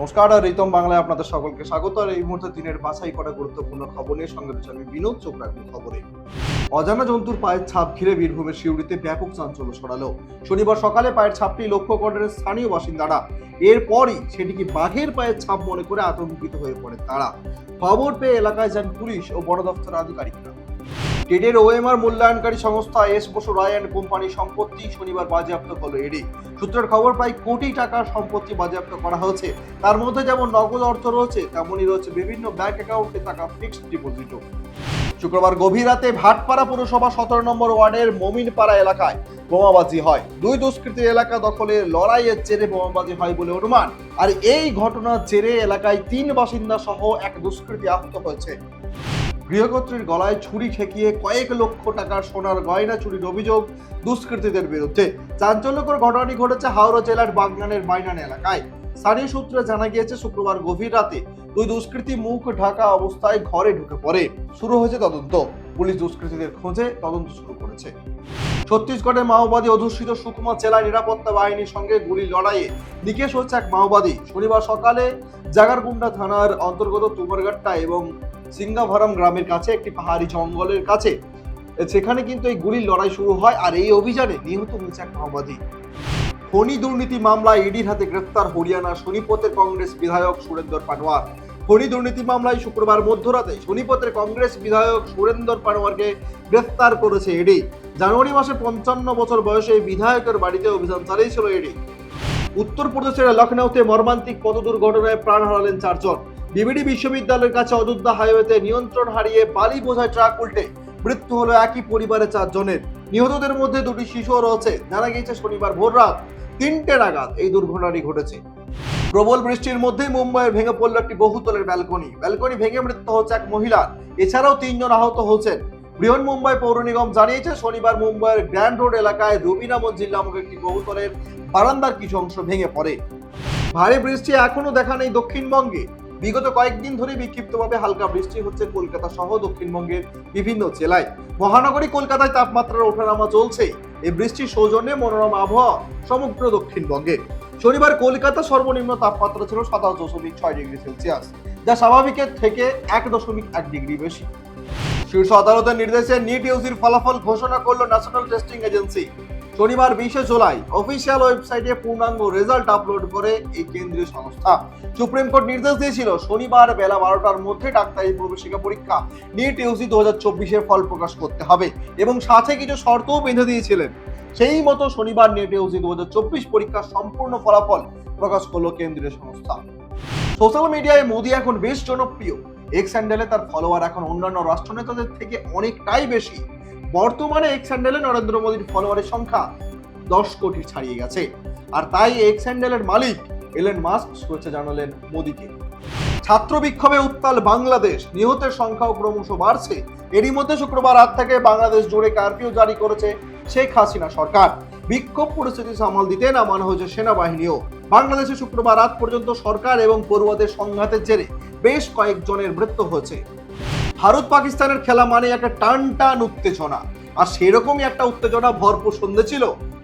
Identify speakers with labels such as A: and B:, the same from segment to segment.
A: নমস্কার, আর রিতম বাংলায় আপনাদের সকলকে স্বাগত, আর এই মুহূর্তে দিনের বাছাই করা গুরুত্বপূর্ণ খবর নিয়ে সঙ্গে রয়েছে আমি বিনোদ, চোখ খবরে। অজানা জন্তুর পায়ের ছাপ ঘিরে বীরভূমের শিউড়িতে ব্যাপক চাঞ্চল্য ছড়ালো। শনিবার সকালে পায়ের ছাপটি লক্ষ্য করেন স্থানীয় বাসিন্দারা। এরপরই সেটিকে বাঘের পায়ের ছাপ মনে করে আতঙ্কিত হয়ে পড়ে তারা। খবর পেয়ে এলাকায় যান পুলিশ ও বন দপ্তর আধিকারিকরা। টেডের ওএমআর মূল্যায়নকারী সংস্থা S Basu Roy and company সম্পত্তি শনিবার বাজেয়াপ্ত করল এডি। সূত্রের খবর, প্রায় কোটি টাকার সম্পত্তি বাজেয়াপ্ত করা হয়েছে। তার মধ্যে যেমন নগদ অর্থ রয়েছে, তেমনই রয়েছে বিভিন্ন ব্যাংক অ্যাকাউন্টে থাকা ফিক্সড ডিপোজিটও। শুক্রবার গভীর রাতে ভাটপাড়া পুরসভা সতেরো নম্বর ওয়ার্ডের মমিনপাড়া এলাকায় বোমাবাজি হয়। দুই দুষ্কৃতী এলাকা দখলের লড়াইয়ের জেরে বোমাবাজি হয় বলে অনুমান। আর এই ঘটনার জেরে এলাকায় তিন বাসিন্দা সহ এক দুষ্কৃতী আহত হয়েছে। গৃহকর্ত্রীর গলায় ছুরি ঠেকিয়ে কয়েক লক্ষ টাকার সোনার গয়না চুরির অভিযোগ দুষ্কৃতীদের বিরুদ্ধে। চাঞ্চল্যকর ঘটনাটি ঘটেছে হাওড়া জেলার বাগনানের বাইনান এলাকায়। স্থানীয় সূত্রে জানা গিয়েছে, শুক্রবার গভীর রাতে দুই দুষ্কৃতী মুখ ঢাকা অবস্থায় ঘরে ঢুকে পড়ে। শুরু হয়েছে তদন্ত। পুলিশ দুষ্কৃতীদের খোঁজে তদন্ত শুরু করেছে। ছত্তিশগড়ে মাওবাদী অধ্যুষিত সুকমা জেলার নিরাপত্তা বাহিনীর সঙ্গে গুলি লড়াইয়ে নিকেশ হচ্ছে এক মাওবাদী। শনিবার সকালে জাগারগুন্ডা থানার অন্তর্গত তুমারগাট্টা এবং সিঙ্গাভরম গ্রামের কাছে, একটি পাহাড়ি জঙ্গলের কাছে। সেখানে কিন্তু এই গুলির লড়াই শুরু হয় আর এই অভিযানে নিহত হয়েছে এক মাওবাদী। খনি দুর্নীতি মামলায় ইডির হাতে গ্রেফতার হরিয়ানা শনিপথের কংগ্রেস বিধায়ক সুরেন্দর পানোয়ার। খনি দুর্নীতি মামলায় শুক্রবার মধ্যরাতে শনিপথের কংগ্রেস বিধায়ক সুরেন্দর পানোয়ারকে গ্রেফতার করেছে ইডি। জানুয়ারি মাসে পঞ্চান্ন বছর বয়সে এই বিধায়কের বাড়িতে অভিযান চালিয়েছিল ইডি। উত্তরপ্রদেশের লখনৌতে মর্মান্তিক পথ দুর্ঘটনায় প্রাণ হারালেন চারজন। বিবিডি বিশ্ববিদ্যালয়ের কাছে অযোধ্যা হাইওয়েতে নিয়ন্ত্রণ হারিয়ে বালি বোঝায় ট্রাক উল্টে। মৃত্যু হলো একই পরিবারের চারজনের। নিহতদের মধ্যে দুটি শিশুও রয়েছে। জানা গিয়েছে শনিবার ভোর রাত তিনটে নাগাদ এই দুর্ঘটনাটি ঘটেছে। প্রবল বৃষ্টির মধ্যেই মুম্বাইয়ের ভেঙে পড়ল একটি বহুতলের ব্যালকনি। ব্যালকনি ভেঙে মৃত্যু হচ্ছে এক মহিলার এছাড়াও তিনজন আহত হয়েছেন। বৃহন মুম্বাই পৌর নিগম জানিয়েছে, শনিবার মুম্বাইয়ের গ্র্যান্ড রোড এলাকায় রবিনা মঞ্জিল নামক একটি বহুতলের বারান্দার কিছু অংশ ভেঙে পড়ে। ভারী বৃষ্টি এখনও দেখা নেই দক্ষিণবঙ্গে। বিগত কয়েকদিন ধরে বিক্ষিপ্তভাবে হালকা বৃষ্টি হচ্ছে কলকাতা সহ দক্ষিণবঙ্গের বিভিন্ন জেলায়। মহানগরী কলকাতায় তাপমাত্রার ওঠানামা চলছে এই বৃষ্টির সৌজন্যে মনোরম আবহাওয়া সমগ্র দক্ষিণবঙ্গে। শনিবার কলকাতা সর্বনিম্ন তাপমাত্রা ছিল সাতাশ দশমিক ছয় ডিগ্রি সেলসিয়াস, যা স্বাভাবিকের থেকে এক দশমিক এক ডিগ্রি বেশি। শীর্ষ আদালতের নির্দেশে নিট ইউজির ফলাফল ঘোষণা করল ন্যাশনাল টেস্টিং এজেন্সি শনিবার বিশে জুলাই অফিসিয়াল ওয়েবসাইটে পূর্ণাঙ্গ রেজাল্ট আপলোড করে এই কেন্দ্রীয় সংস্থা। সুপ্রিম কোর্ট নির্দেশ দিয়েছিল, শনিবার বেলা বারোটার মধ্যে ডাক্তারি প্রবেশিকা পরীক্ষা নিট ইউজি দু হাজার চব্বিশের ফল প্রকাশ করতে হবে এবং সাথে কিছু শর্তও বেঁধে দিয়েছিলেন। সেই মতো শনিবার নেট ইউজি দু হাজার চব্বিশ পরীক্ষার সম্পূর্ণ ফলাফল প্রকাশ করল কেন্দ্রীয় সংস্থা। সোশ্যাল মিডিয়ায় মোদি এখন বেশ জনপ্রিয়। এক্স হ্যান্ডেলে তার ফলোয়ার এখন অন্যান্য রাষ্ট্রনেতাদের থেকে অনেকটাই বেশি। বর্তমানে এক্স হ্যান্ডেলে নরেন্দ্র মোদীর ফলোয়ারের সংখ্যা দশ কোটি ছাড়িয়ে গেছে। আর তাই এক্স হ্যান্ডেলের মালিক এলেন মাস্ক শুভেচ্ছা জানালেন মোদীকে। ছাত্র বিক্ষোভে উত্তাল বাংলাদেশ, নিহতের সংখ্যাও ক্রমশ বাড়ছে। এরই মধ্যে শুক্রবার রাত থেকে বাংলাদেশ জুড়ে কারফিউ জারি করেছে শেখ হাসিনা সরকার। বিক্ষোভ পরিস্থিতি সামাল দিতে নামানো হয়েছে সেনাবাহিনীও। বাংলাদেশে শুক্রবার রাত পর্যন্ত সরকার এবং পড়ুয়াদের সংঘাতের জেরে বেশ কয়েকজনের মৃত্যু হয়েছে। ভারত পাকিস্তানের খেলা মানে একটা টান টান উত্তেজনা। আর সেরকমই একটা উত্তেজনা ভরপুর সন্ধে ছিল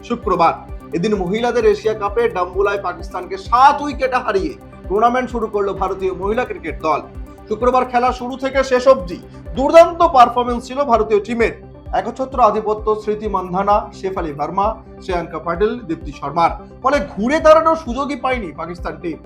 A: শুক্রবার। এদিন মহিলাদের এশিয়া কাপে ডাম্বুলায় পাকিস্তানকে সাত উইকেটে হারিয়ে টুর্নামেন্ট শুরু করল ভারতীয় মহিলা ক্রিকেট দল। শুক্রবার খেলা শুরু থেকে শেষ অবধি দুর্দান্ত পারফরমেন্স ছিল ভারতীয় টিমের একচ্ছত্র আধিপত্য স্মৃতি মান্ধানা শেফালি ভার্মা শ্রেয়াঙ্কা প্যাটেল, দীপ্তি শর্মার। ফলে ঘুরে দাঁড়ানোর সুযোগই পায়নি পাকিস্তান টিম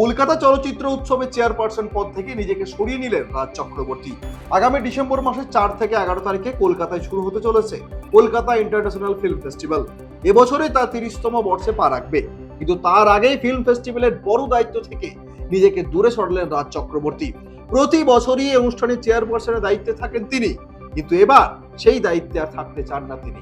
A: কলকাতা চলচ্চিত্র উৎসবের চেয়ারপারসন পদ থেকে নিজেকে সরিয়ে নিলেন রাজ চক্রবর্তী। আগামী ডিসেম্বর মাসের চার থেকে এগারো তারিখে কলকাতায় শুরু হতে চলেছে কলকাতা ইন্টারন্যাশনাল ফিল্ম ফেস্টিভ্যাল। এবছরে তার তিরিশতম বর্ষে পা রাখবে। কিন্তু তার আগেই ফিল্ম ফেস্টিভ্যালের বড় দায়িত্ব থেকে নিজেকে দূরে সরলেন রাজ চক্রবর্তী। প্রতি বছরই এই অনুষ্ঠানের চেয়ারপারসনের দায়িত্বে থাকেন তিনি। কিন্তু এবার সেই দায়িত্বে আর থাকতে চান না তিনি।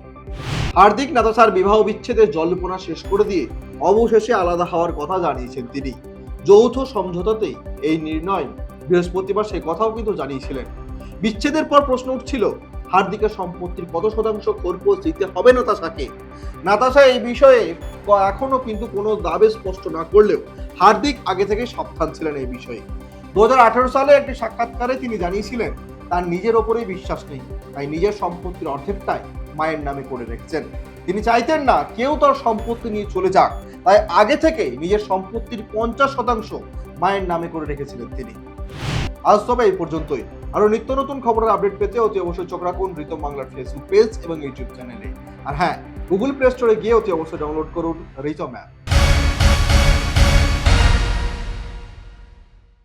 A: হার্দিক নাতাশার বিবাহ বিচ্ছেদের জল্পনা শেষ করে দিয়ে অবশেষে আলাদা হওয়ার কথা জানিয়েছেন তিনি। যৌথ সমঝোতাতেই এই নির্ণয় বৃহস্পতিবার সে কথাও কিন্তু জানিয়েছিলেন। বিচ্ছেদের পর প্রশ্ন উঠছিল, হার্দিকের সম্পত্তির কত শতাংশ খোরপোশ দিতে হবে নাতাশাকে? নাতাশা এই বিষয়ে ক- এখনও কিন্তু কোনো দাবে স্পষ্ট না করলেও হার্দিক আগে থেকে সাবধান ছিলেন এই বিষয়ে। দু হাজার আঠেরো সালে একটি সাক্ষাৎকারে তিনি জানিয়েছিলেন, তার নিজের ওপরেই বিশ্বাস নেই, তাই নিজের সম্পত্তির অর্ধেকটাই মায়ের নামে করে রেখেছেন। তিনি চাইতেন না কেউ তার সম্পত্তি নিয়ে চলে যাক। তাই আগে থেকেই নিজের সম্পত্তির পঞ্চাশ শতাংশ মায়ের নামে করে রেখেছিলেন তিনি। আজ তবে এই পর্যন্তই। আরও নিত্য নতুন খবরের আপডেট পেতে অতি অবশ্যই চোখ রাখুন রিতম বাংলার ফেসবুক পেজ এবং ইউটিউব চ্যানেলে আর হ্যাঁ গুগল প্লে স্টোরে গিয়ে অতি অবশ্যই ডাউনলোড করুন রিতম অ্যাপ